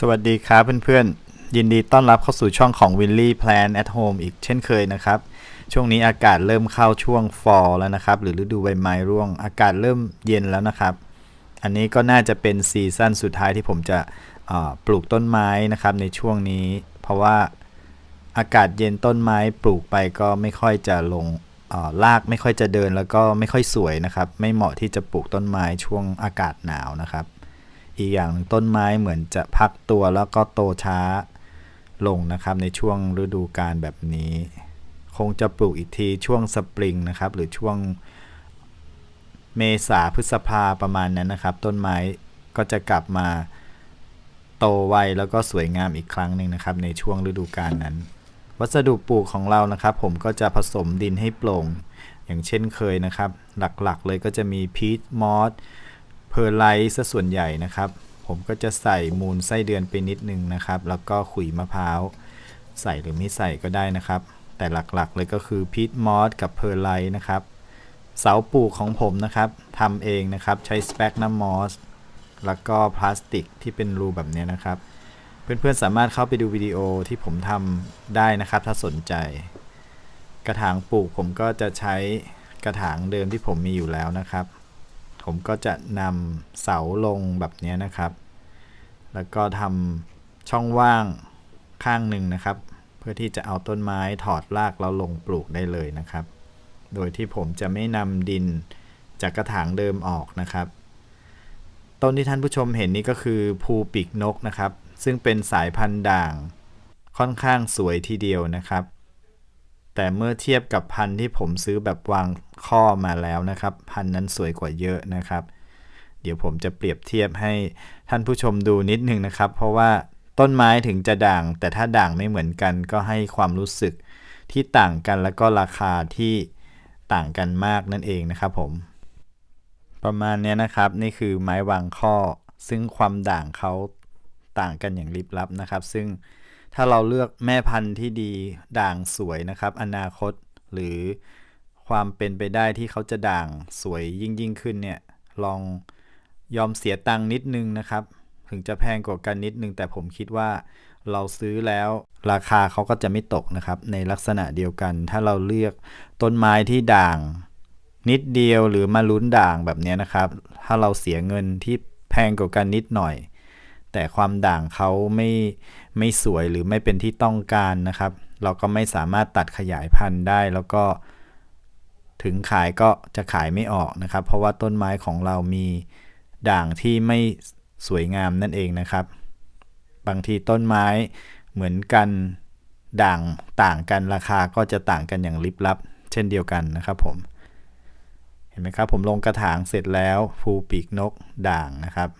สวัสดีครับเพื่อนๆ ยินดีต้อนรับเข้าสู่ช่องของ Willy Plan at Home อีกเช่นเคยนะครับ ช่วงนี้อากาศเริ่มเข้าช่วง fall แล้วนะครับ หรือฤดูใบไม้ร่วง อากาศเริ่มเย็นแล้วนะครับ อันนี้ก็น่าจะเป็นซีซั่นสุดท้ายที่ผมจะปลูกต้นไม้นะครับในช่วงนี้ เพราะว่าอากาศเย็นต้นไม้ปลูกไปก็ไม่ค่อยจะลงเอ่อรากไม่ค่อยจะเดินแล้วก็ไม่ค่อยสวยนะครับ ไม่เหมาะที่จะปลูกต้นไม้ช่วงอากาศหนาวนะครับ อีกอย่างหนึ่งต้นไม้เหมือนจะพักตัวแล้วก็โตช้าลงนะครับในช่วงฤดูกาลแบบนี้ คงจะปลูกอีกทีช่วงสปริงนะครับ หรือช่วงเมษาพฤษภาประมาณนั้นนะครับ ต้นไม้ก็จะกลับมาโตไวแล้วก็สวยงามอีกครั้งหนึ่งนะครับ ในช่วงฤดูกาลนั้น วัสดุปลูกของเรานะครับ ผมก็จะผสมดินให้โปร่ง อย่างเช่นเคยนะครับ หลักๆเลยก็จะมีพีทมอส เพอร์ไลท์ซะส่วนใหญ่นะครับ ผมก็จะใส่มูลไส้เดือนไปนิดนึงนะครับ แล้วก็ขุยมะพร้าว ใส่หรือไม่ใส่ก็ได้นะครับ แต่หลักๆเลยก็คือพีทมอสกับเพอร์ไลท์นะครับ เสาปลูกของผมนะครับทำเองนะครับใช้สเปกนัมมอสแล้วก็พลาสติกที่เป็นรูแบบนี้นะครับ เพื่อนๆสามารถเข้าไปดูวิดีโอที่ผมทำได้นะครับ ถ้าสนใจ กระถางปลูกผมก็จะใช้กระถางเดิมที่ผมมีอยู่แล้วนะครับ ผมก็จะนำเสาลงแบบนี้นะครับ แล้วก็ทำช่องว่างข้างหนึ่งนะครับ เพื่อที่จะเอาต้นไม้ถอดรากแล้วลงปลูกได้เลยนะครับ โดยที่ผมจะไม่นำดินจากกระถางเดิมออกนะครับ ต้นที่ท่านผู้ชมเห็นนี่ก็คือภูปีกนกนะครับ ซึ่งเป็นสายพันธุ์ด่างค่อนข้างสวยทีเดียวนะครับ แต่เมื่อเทียบกับพันที่ผมซื้อแบบวางข้อมาแล้วนะครับ พันนั้นสวยกว่าเยอะนะครับ เดี๋ยวผมจะเปรียบเทียบให้ท่านผู้ชมดูนิดนึงนะครับ เพราะว่าต้นไม้ถึงจะด่าง แต่ถ้าด่างไม่เหมือนกันก็ให้ความรู้สึกที่ต่างกันแล้วก็ราคาที่ต่างกันมากนั่นเองนะครับผม ประมาณนี้นะครับนี่คือไม้วางข้อ ซึ่งความด่างเขาต่างกันอย่างลิบลับนะครับ ซึ่ง ถ้าเราเลือกแม่พันธุ์ที่ดีด่างสวยนะครับ อนาคตหรือความเป็นไปได้ที่เขาจะด่างสวยยิ่งยิ่งขึ้นเนี่ย ลองยอมเสียตังค์นิดนึงนะครับ ถึงจะแพงกว่ากันนิดนึง แต่ผมคิดว่าเราซื้อแล้วราคาเขาก็จะไม่ตกนะครับ ในลักษณะเดียวกัน ถ้าเราเลือกต้นไม้ที่ด่างนิดเดียวหรือมาลุ้นด่างแบบนี้นะครับ ถ้าเราเสียเงินที่แพงกว่ากันนิดหน่อย แต่ความด่างเขาไม่ไม่สวยหรือไม่เป็นที่ต้องการนะครับ เราก็ไม่สามารถตัดขยายพันธุ์ได้แล้วก็ ถึงขายก็จะขายไม่ออกนะครับ เพราะว่าต้นไม้ของเรามีด่างที่ไม่สวยงามนั่นเองนะครับ บางทีต้นไม้เหมือนกันด่างต่างกันราคาก็จะต่างกันอย่างลิบลับ เช่นเดียวกันนะครับผมเห็นไหมครับผมลงกระถางเสร็จแล้วภูปีกนกด่างนะครับ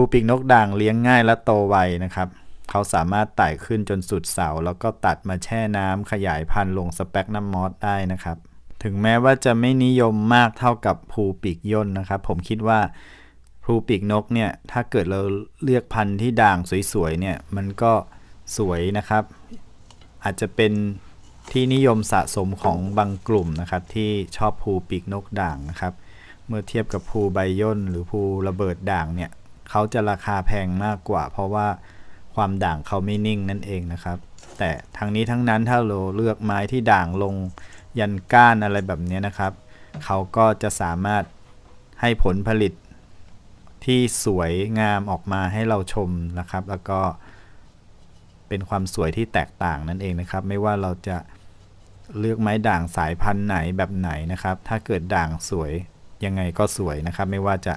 ภูปีกนกด่างเลี้ยงง่ายและโตไวนะครับ เขาสามารถไต่ขึ้นจนสุดเสา แล้วก็ตัดมาแช่น้ำขยายพันธุ์ลงสเปกน้ำมอสได้นะครับ ถึงแม้ว่าจะไม่นิยมมากเท่ากับภูปีกย่นนะครับ ผมคิดว่าภูปีกนกเนี่ยถ้าเกิดเราเลือกพันธุ์ที่ด่างสวยๆเนี่ยมันก็สวยนะครับ อาจจะเป็นที่นิยมสะสมของบางกลุ่มนะครับ ที่ชอบภูปีกนกด่างนะครับ เมื่อเทียบกับภูใบย่นหรือภูระเบิดด่างเนี่ย เขาจะราคาแพงมากกว่า เพราะว่าความด่างเขาไม่นิ่งนั่นเองนะครับ แต่ทั้งนี้ทั้งนั้นถ้าเราเลือกไม้ที่ด่างลงยันก้านอะไรแบบนี้นะครับ เขาก็จะสามารถให้ผลผลิตที่สวยงามออกมาให้เราชมนะครับ แล้วก็เป็นความสวยที่แตกต่างนั่นเองนะครับ ไม่ว่าเราจะเลือกไม้ด่างสายพันธุ์ไหนแบบไหนนะครับ ถ้าเกิดด่างสวยยังไงก็สวยนะครับ ไม่ว่าจะ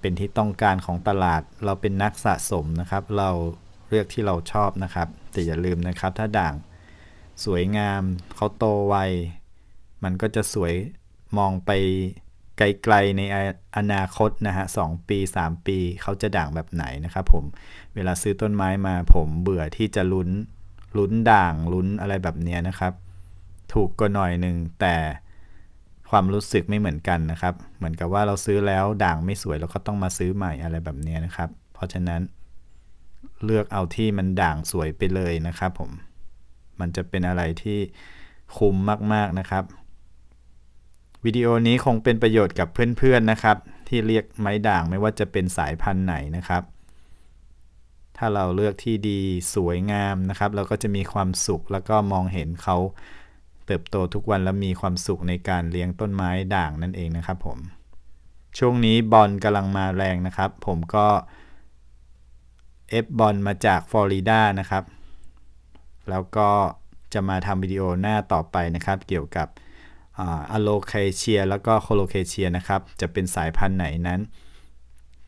เป็นที่ต้องการของตลาด เราเป็นนักสะสมนะครับ เราเลือกที่เราชอบนะครับ แต่อย่าลืมนะครับ ถ้าด่างสวยงามเขาโตไว มันก็จะสวยมองไปไกลๆในอนาคตนะฮะสองปี 3 ปีเขาจะด่างแบบไหนนะครับผม เวลาซื้อต้นไม้มาผมเบื่อที่จะลุ้นลุ้นด่างลุ้นอะไรแบบนี้นะครับ ถูกก็หน่อยหนึ่งแต่ ความรู้สึกไม่เหมือนกันนะครับ เหมือนกับว่าเราซื้อแล้วด่างไม่สวยเราก็ต้องมาซื้อใหม่อะไรแบบนี้นะครับ เพราะฉะนั้นเลือกเอาที่มันด่างสวยไปเลยนะครับผม มันจะเป็นอะไรที่คุ้มมากๆนะครับ วิดีโอนี้คงเป็นประโยชน์กับเพื่อนๆนะครับ ที่เรียกไม้ด่างไม่ว่าจะเป็นสายพันธุ์ไหนนะครับ ถ้าเราเลือกที่ดีสวยงามนะครับ เราก็จะมีความสุขแล้วก็มองเห็นเขา เติบโตทุกวันแล้วมีความสุขในการเลี้ยงต้นไม้ด่างนั่นเองนะครับผม ช่วงนี้บอลกำลังมาแรงนะครับ ผมก็เอฟบอลมาจากฟลอริดานะครับ แล้วก็จะมาทำวิดีโอหน้าต่อไปนะครับ เกี่ยวกับอะโลเคเชียแล้วก็โคโลเคเชียนะครับ จะเป็นสายพันธุ์ไหนนั้น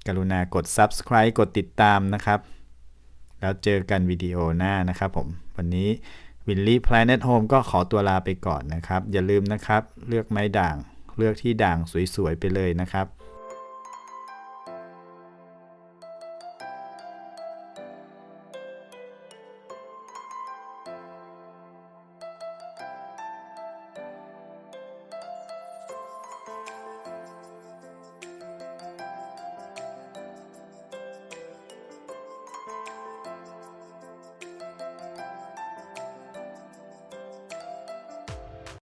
กรุณากด subscribe กดติดตามนะครับ แล้วเจอกันวิดีโอหน้านะครับผม วันนี้ วินลี่ Planet Home ก็ขอตัวลาไปก่อนนะครับ อย่าลืมนะครับ เลือกไม้ด่าง เลือกที่ด่างสวยๆไปเลยนะครับ